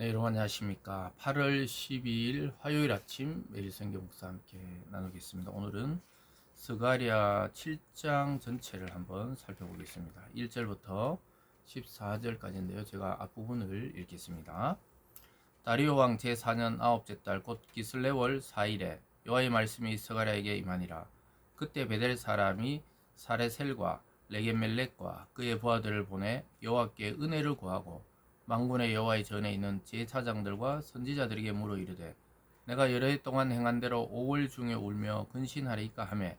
네, 여러분 안녕하십니까. 8월 12일 화요일 아침 매일 성경 목사 함께 나누겠습니다. 오늘은 스가리아 7장 전체를 한번 살펴보겠습니다. 1절부터 14절까지인데요. 제가 앞부분을 읽겠습니다. 다리오 왕 제4년 아홉째 달 곧 기슬레월 4일에 여호와의 말씀이 스가랴에게 임하니라. 그때 베델 사람이 사레셀과 레게멜렉과 그의 부하들을 보내 여호와께 은혜를 구하고 망군의 여호와의 전에 있는 제사장들과 선지자들에게 물어 이르되 내가 여러 해 동안 행한 대로 5월 중에 울며 근신하리까 하매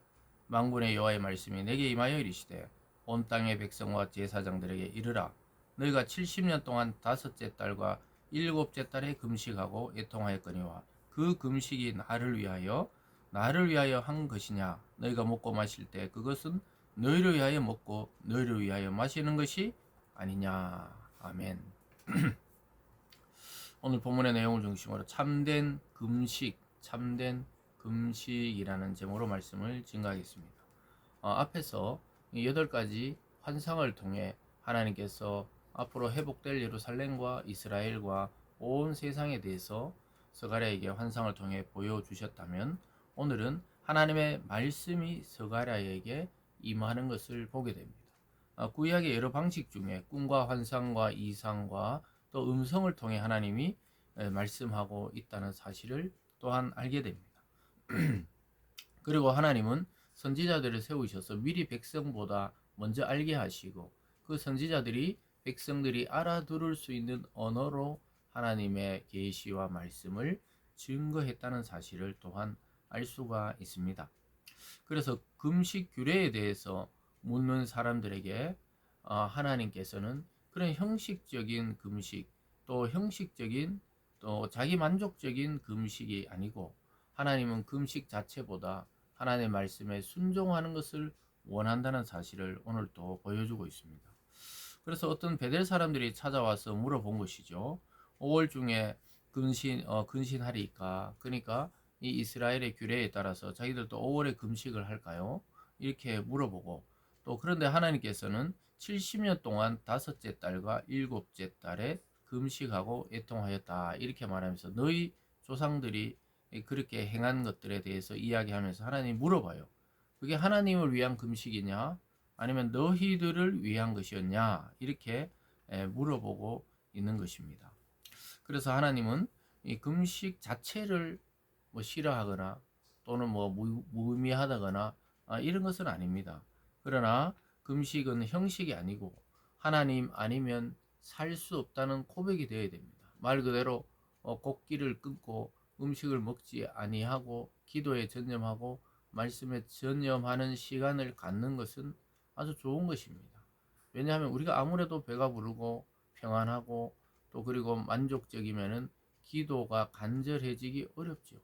망군의 여호와의 말씀이 내게 임하여 이르시되 온 땅의 백성과 제사장들에게 이르라. 너희가 70년 동안 다섯째 달과 일곱째 달에 금식하고 애통하였거니와 그 금식이 나를 위하여 나를 위하여 한 것이냐? 너희가 먹고 마실 때 그것은 너희를 위하여 먹고 너희를 위하여 마시는 것이 아니냐? 아멘. 오늘 본문의 내용을 중심으로 참된 금식, 참된 금식이라는 제목으로 말씀을 증가하겠습니다. 어, 앞에서 이 여덟 가지 환상을 통해 하나님께서 앞으로 회복될 예루살렘과 이스라엘과 온 세상에 대해서 서가랴에게 환상을 통해 보여주셨다면 오늘은 하나님의 말씀이 서가랴에게 임하는 것을 보게 됩니다. 아, 구약의 여러 방식 중에 꿈과 환상과 이상과 또 음성을 통해 하나님이 말씀하고 있다는 사실을 또한 알게 됩니다. 그리고 하나님은 선지자들을 세우셔서 미리 백성보다 먼저 알게 하시고 그 선지자들이 백성들이 알아들을 수 있는 언어로 하나님의 계시와 말씀을 증거했다는 사실을 또한 알 수가 있습니다. 그래서 금식 규례에 대해서 묻는 사람들에게 어, 하나님께서는 그런 형식적인 금식 또 형식적인 또 자기 만족적인 금식이 아니고 하나님은 금식 자체보다 하나님의 말씀에 순종하는 것을 원한다는 사실을 오늘 또 보여주고 있습니다. 그래서 어떤 베델 사람들이 찾아와서 물어본 것이죠. 5월 중에 근신 어, 근신하리까 그러니까 이 이스라엘의 규례에 따라서 자기들도 5월에 금식을 할까요? 이렇게 물어보고 또 그런데 하나님께서는 70년 동안 다섯째 달과 일곱째 달에 금식하고 애통하였다 이렇게 말하면서 너희 조상들이 그렇게 행한 것들에 대해서 이야기하면서 하나님 물어봐요. 그게 하나님을 위한 금식이냐 아니면 너희들을 위한 것이었냐 이렇게 물어보고 있는 것입니다. 그래서 하나님은 이 금식 자체를 뭐 싫어하거나 또는 뭐 무의미하다거나 아, 이런 것은 아닙니다. 그러나 금식은 형식이 아니고 하나님 아니면 살 수 없다는 고백이 되어야 됩니다. 말 그대로 어, 곡기를 끊고 음식을 먹지 아니하고 기도에 전념하고 말씀에 전념하는 시간을 갖는 것은 아주 좋은 것입니다. 왜냐하면 우리가 아무래도 배가 부르고 평안하고 또 그리고 만족적이면은 기도가 간절해지기 어렵죠.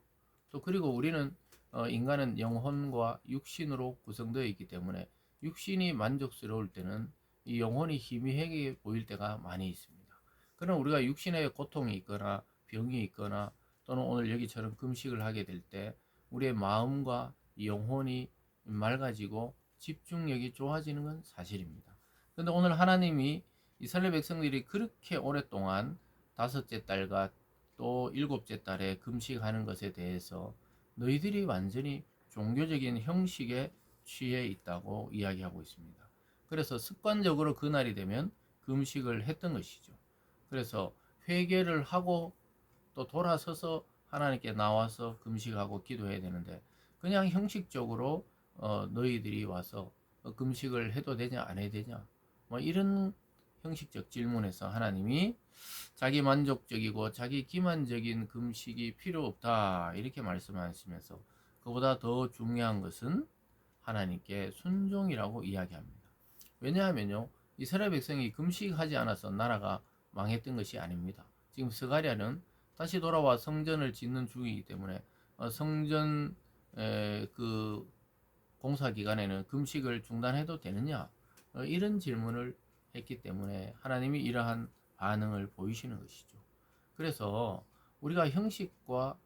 또 그리고 우리는 어, 인간은 영혼과 육신으로 구성되어 있기 때문에 육신이 만족스러울 때는 이 영혼이 희미하게 보일 때가 많이 있습니다. 그럼 우리가 육신에 고통이 있거나 병이 있거나 또는 오늘 여기처럼 금식을 하게 될 때 우리의 마음과 영혼이 맑아지고 집중력이 좋아지는 건 사실입니다. 그런데 오늘 하나님이 이스라엘 백성들이 그렇게 오랫동안 다섯째 달과 또 일곱째 달에 금식하는 것에 대해서 너희들이 완전히 종교적인 형식에 취해 있다고 이야기하고 있습니다. 그래서 습관적으로 그날이 되면 금식을 했던 것이죠. 그래서 회개를 하고 또 돌아서서 하나님께 나와서 금식하고 기도해야 되는데 그냥 형식적으로 어, 너희들이 와서 금식을 해도 되냐 안 해도 되냐 뭐 이런 형식적 질문에서 하나님이 자기 만족적이고 자기 기만적인 금식이 필요 없다 이렇게 말씀하시면서 그보다 더 중요한 것은 하나님께 순종이라고 이야기합니다. 왜냐하면요 이스라엘 백성이 금식하지 않아서 나라가 망했던 것이 아닙니다. 지금 스가랴는 다시 돌아와 성전을 짓는 중이기 때문에 어, 성전 그 공사 기간에는 금식을 중단해도 되느냐 어, 이런 질문을 했기 때문에 하나님이 이러한 반응을 보이시는 것이죠. 그래서 우리가 형식과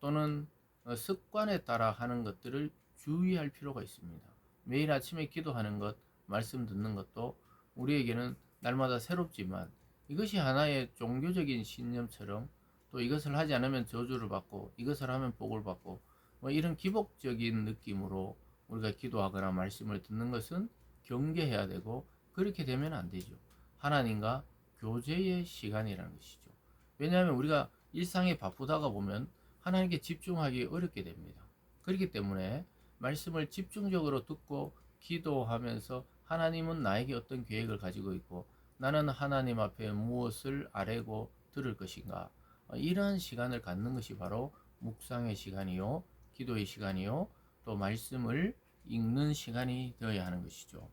또는 어, 습관에 따라 하는 것들을 주의할 필요가 있습니다. 매일 아침에 기도하는 것, 말씀 듣는 것도 우리에게는 날마다 새롭지만 이것이 하나의 종교적인 신념처럼 또 이것을 하지 않으면 저주를 받고 이것을 하면 복을 받고 뭐 이런 기복적인 느낌으로 우리가 기도하거나 말씀을 듣는 것은 경계해야 되고 그렇게 되면 안 되죠. 하나님과 교제의 시간이라는 것이죠. 왜냐하면 우리가 일상에 바쁘다가 보면 하나님께 집중하기 어렵게 됩니다. 그렇기 때문에 말씀을 집중적으로 듣고 기도하면서 하나님은 나에게 어떤 계획을 가지고 있고 나는 하나님 앞에 무엇을 아뢰고 들을 것인가 이러한 시간을 갖는 것이 바로 묵상의 시간이요 기도의 시간이요 또 말씀을 읽는 시간이 되어야 하는 것이죠.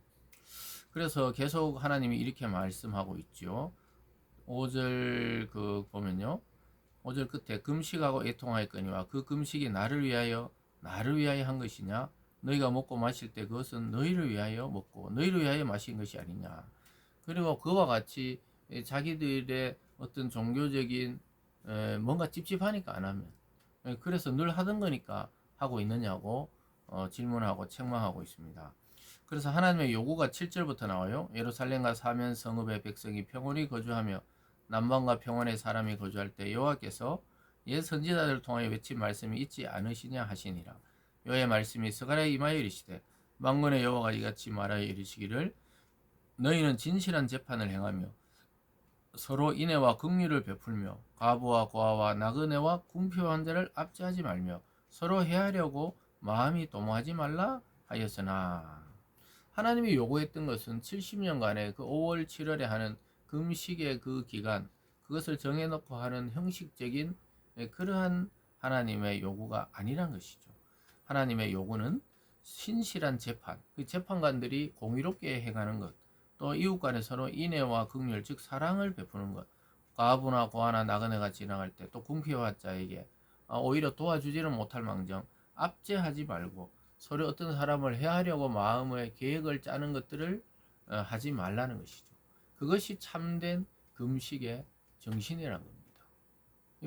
그래서 계속 하나님이 이렇게 말씀하고 있죠. 5절 그 보면요. 5절 끝에 금식하고 애통하였거니와 그 금식이 나를 위하여 나를 위하여 한 것이냐 너희가 먹고 마실 때 그것은 너희를 위하여 먹고 너희를 위하여 마신 것이 아니냐 그리고 그와 같이 자기들의 어떤 종교적인 뭔가 찝찝하니까 안 하면 그래서 늘 하던 거니까 하고 있느냐고 어, 질문하고 책망하고 있습니다. 그래서 하나님의 요구가 7절부터 나와요. 예루살렘과 사면 성읍의 백성이 평온히 거주하며 남방과 평원의 사람이 거주할 때 여호와께서 옛 선지자들을 통하여 외친 말씀이 있지 않으시냐 하시니라. 여호와의 말씀이 스가랴에 임하여 이르시되 망군의 여호와가 이같이 말하여 이르시기를 너희는 진실한 재판을 행하며 서로 인애와 긍휼을 베풀며 과부와 고아와 나그네와 궁핍한 자를 압제하지 말며 서로 해하려고 마음이 도모하지 말라 하였으나 하나님이 요구했던 것은 70년간의 그 5월 7월에 하는 금식의 그 기간 그것을 정해놓고 하는 형식적인 그러한 하나님의 요구가 아니란 것이죠. 하나님의 요구는 신실한 재판, 그 재판관들이 공의롭게 행하는 것, 또 이웃 간에 서로 인애와 긍휼, 즉 사랑을 베푸는 것, 과부나 고아나 나그네가 지나갈 때 또 궁핍한 자에게 아, 오히려 도와주지는 못할 망정 압제하지 말고 서로 어떤 사람을 해하려고 마음의 계획을 짜는 것들을 어, 하지 말라는 것이죠. 그것이 참된 금식의 정신이라는 겁니다.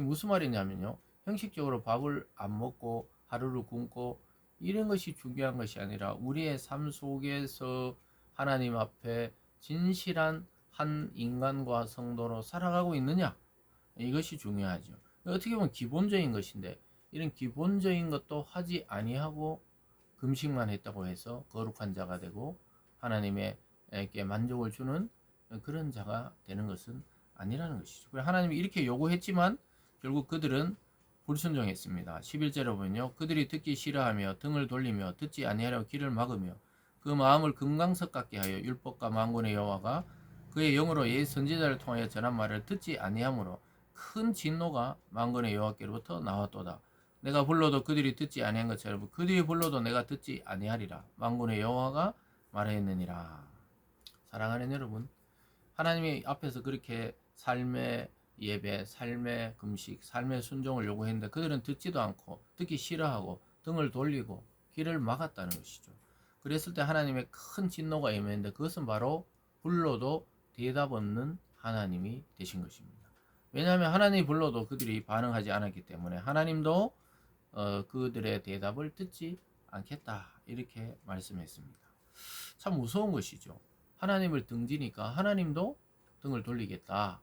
무슨 말이냐면요. 형식적으로 밥을 안 먹고 하루를 굶고 이런 것이 중요한 것이 아니라 우리의 삶 속에서 하나님 앞에 진실한 한 인간과 성도로 살아가고 있느냐 이것이 중요하죠. 어떻게 보면 기본적인 것인데 이런 기본적인 것도 하지 아니하고 금식만 했다고 해서 거룩한 자가 되고 하나님에게 만족을 주는 그런 자가 되는 것은 아니라는 것이죠. 하나님이 이렇게 요구했지만 결국 그들은 불순종했습니다. 11절에 보면요. 그들이 듣기 싫어하며 등을 돌리며 듣지 아니하려 귀를 막으며 그 마음을 금강석 같게 하여 율법과 만군의 여호와가 그의 영으로 옛 선지자를 통하여 전한 말을 듣지 아니하므로 큰 진노가 만군의 여호와께로부터 나왔도다. 내가 불러도 그들이 듣지 아니한 것처럼 그들이 불러도 내가 듣지 아니하리라. 만군의 여호와가 말하였느니라. 사랑하는 여러분, 하나님이 앞에서 그렇게 삶의 예배, 삶의 금식, 삶의 순종을 요구했는데 그들은 듣지도 않고 듣기 싫어하고 등을 돌리고 길을 막았다는 것이죠. 그랬을 때 하나님의 큰 진노가 임했는데 그것은 바로 불러도 대답 없는 하나님이 되신 것입니다. 왜냐하면 하나님이 불러도 그들이 반응하지 않았기 때문에 하나님도 어, 그들의 대답을 듣지 않겠다 이렇게 말씀했습니다. 참 무서운 것이죠. 하나님을 등지니까 하나님도 등을 돌리겠다.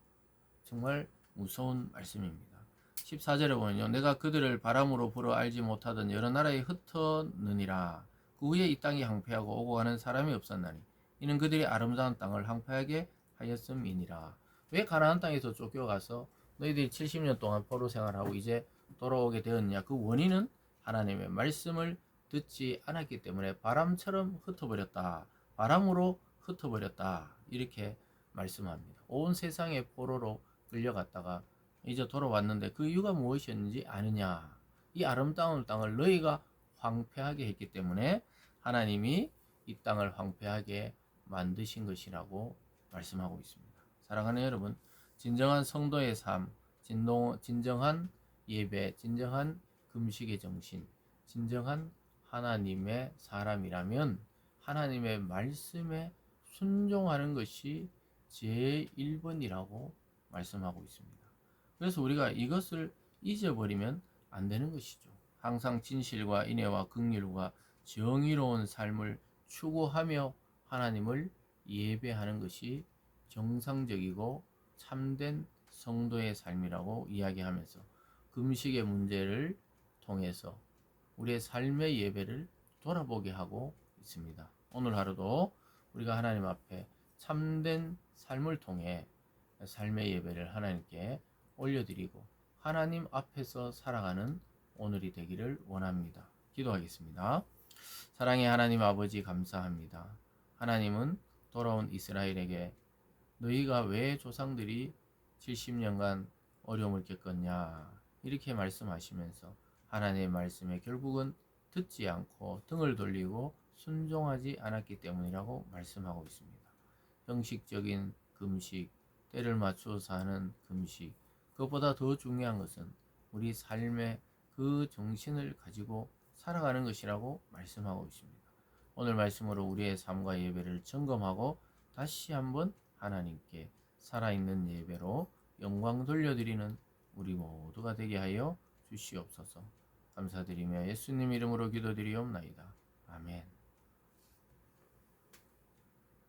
정말 무서운 말씀입니다. 14절에 보면요. 내가 그들을 바람으로 불어 알지 못하던 여러 나라에 흩어느니라. 그 후에 이 땅이 항폐하고 오고 가는 사람이 없었나니 이는 그들이 아름다운 땅을 항폐하게 하였음이니라. 왜 가나안 땅에서 쫓겨가서 너희들이 70년 동안 포로 생활하고 이제 돌아오게 되었냐? 그 원인은 하나님의 말씀을 듣지 않았기 때문에 바람처럼 흩어버렸다. 바람으로 흩어버렸다. 이렇게 말씀합니다. 온 세상의 포로로 끌려갔다가 이제 돌아왔는데 그 이유가 무엇이었는지 아느냐? 이 아름다운 땅을 너희가 황폐하게 했기 때문에 하나님이 이 땅을 황폐하게 만드신 것이라고 말씀하고 있습니다. 사랑하는 여러분, 진정한 성도의 삶, 진동, 진정한 예배, 진정한 금식의 정신, 진정한 하나님의 사람이라면 하나님의 말씀에 순종하는 것이 제1번이라고 말씀하고 있습니다. 그래서 우리가 이것을 잊어버리면 안 되는 것이죠. 항상 진실과 인애와 긍휼과 정의로운 삶을 추구하며 하나님을 예배하는 것이 정상적이고 참된 성도의 삶이라고 이야기하면서 금식의 문제를 통해서 우리의 삶의 예배를 돌아보게 하고 있습니다. 오늘 하루도 우리가 하나님 앞에 참된 삶을 통해 삶의 예배를 하나님께 올려드리고 하나님 앞에서 살아가는 오늘이 되기를 원합니다. 기도하겠습니다. 사랑의 하나님 아버지 감사합니다. 하나님은 돌아온 이스라엘에게 너희가 왜 조상들이 70년간 어려움을 겪었냐 이렇게 말씀하시면서 하나님의 말씀에 결국은 듣지 않고 등을 돌리고 순종하지 않았기 때문이라고 말씀하고 있습니다. 형식적인 금식, 때를 맞추어서 하는 금식, 그것보다 더 중요한 것은 우리 삶의 그 정신을 가지고 살아가는 것이라고 말씀하고 있습니다. 오늘 말씀으로 우리의 삶과 예배를 점검하고 다시 한번 하나님께 살아있는 예배로 영광 돌려드리는 우리 모두가 되게 하여 주시옵소서. 감사드리며 예수님 이름으로 기도드리옵나이다. 아멘.